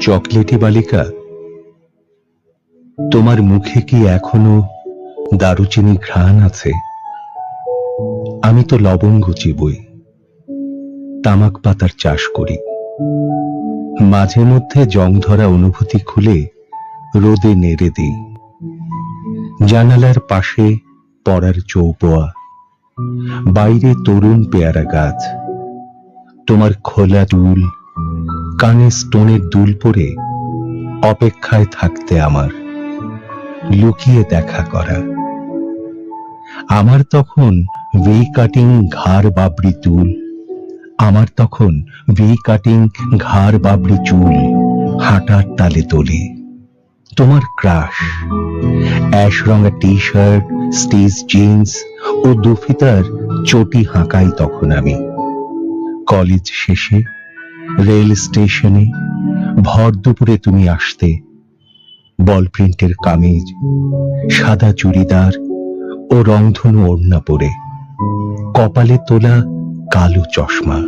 Chocolatey বালিকা, তোমার মুখে কি এখনও দারুচিনি ঘ্রাণ আছে? আমি তো লবঙ্গ চিবই, তামাক পাতার চাষ করি। মাঝে মধ্যে জং ধরা অনুভূতি খুলে রোদে নেড়ে দিই। জানালার পাশে পড়ার চৌপোয়া বাইরে তরুণ পেয়ারা গাছ। তোমার খোলা চুল কানে স্টোনের দুল পরে অপেক্ষায় থাকতে আমার, লুকিয়ে দেখা করা। আমার তখন ভি কাটিং ঘাড় বাবড়ি চুল আমার তখন ভি কাটিং ঘাড় বাবড়ি চুল হাঁটার তালে তোলে। তোমার ক্রাশ, অ্যাশ রঙা টি শার্ট স্টিচ জিন্স ও দুফিতার চটি হাঁকাই তখন আমি। কলেজ শেষে, রেল স্টেশনে, ভর দুপুরে তুমি আসতে, বল প্রিন্টের কামিজ, সাদা চুড়িদার ও রংধনু ওড়না পরে, কপালে তোলা কালো চশমা,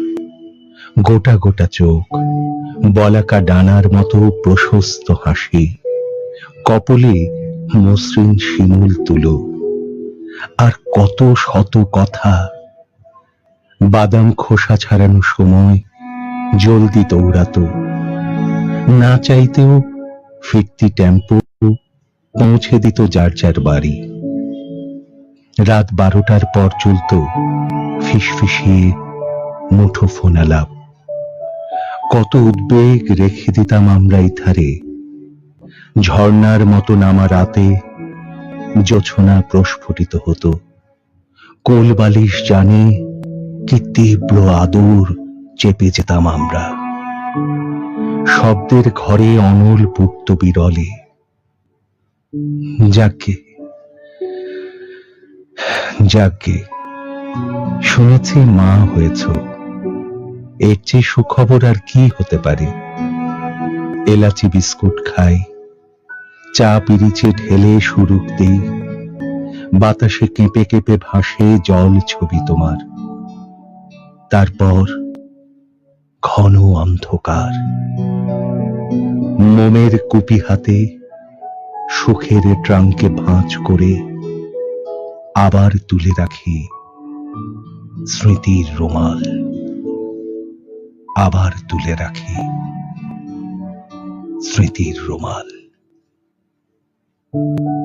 গোটা গোটা চোখ, বলাকা ডানার মতো প্রশস্ত হাসি, কপলে মসৃণ শিমুল তুলো আর কত শত কথা। বাদাম খোসা ছাড়ানো সময় জলদি দৌড়াতো। না চাইতেও ফিরতি টেম্পো পৌঁছে দিত যার যার বাড়ি। রাত বারোটার পর চলত ফিসফিসিয়ে মুঠো ফোন আলাপ কত উদ্বেগ রেখে দিতাম আমরা ইথারে ঝর্ণার মতো নামা রাতে জোছনা প্রস্ফুটিত হতো। কোল বালিশ জানে কি তীব্র আদর চেপে যেতাম আমরা। শব্দের ঘরে অনল পুক্ত বিরলে। যাকে যাকে শুনেছি মা হয়েছ। এর চেয়ে সুখবর আর কি হতে পারে? এলাচি বিস্কুট খাই চা পিরিচে ঢেলে সুরুক দিই। বাতাসে কেঁপে কেঁপে ভাসে জল ছবি তোমার। তারপর ঘন অন্ধকার। মোমের কুপি হাতে সুখের ট্রাঙ্কে ভাঁজ করে আবার তুলে রাখি স্মৃতির রুমাল। আবার তুলে রাখি স্মৃতির রুমাল। Thank you.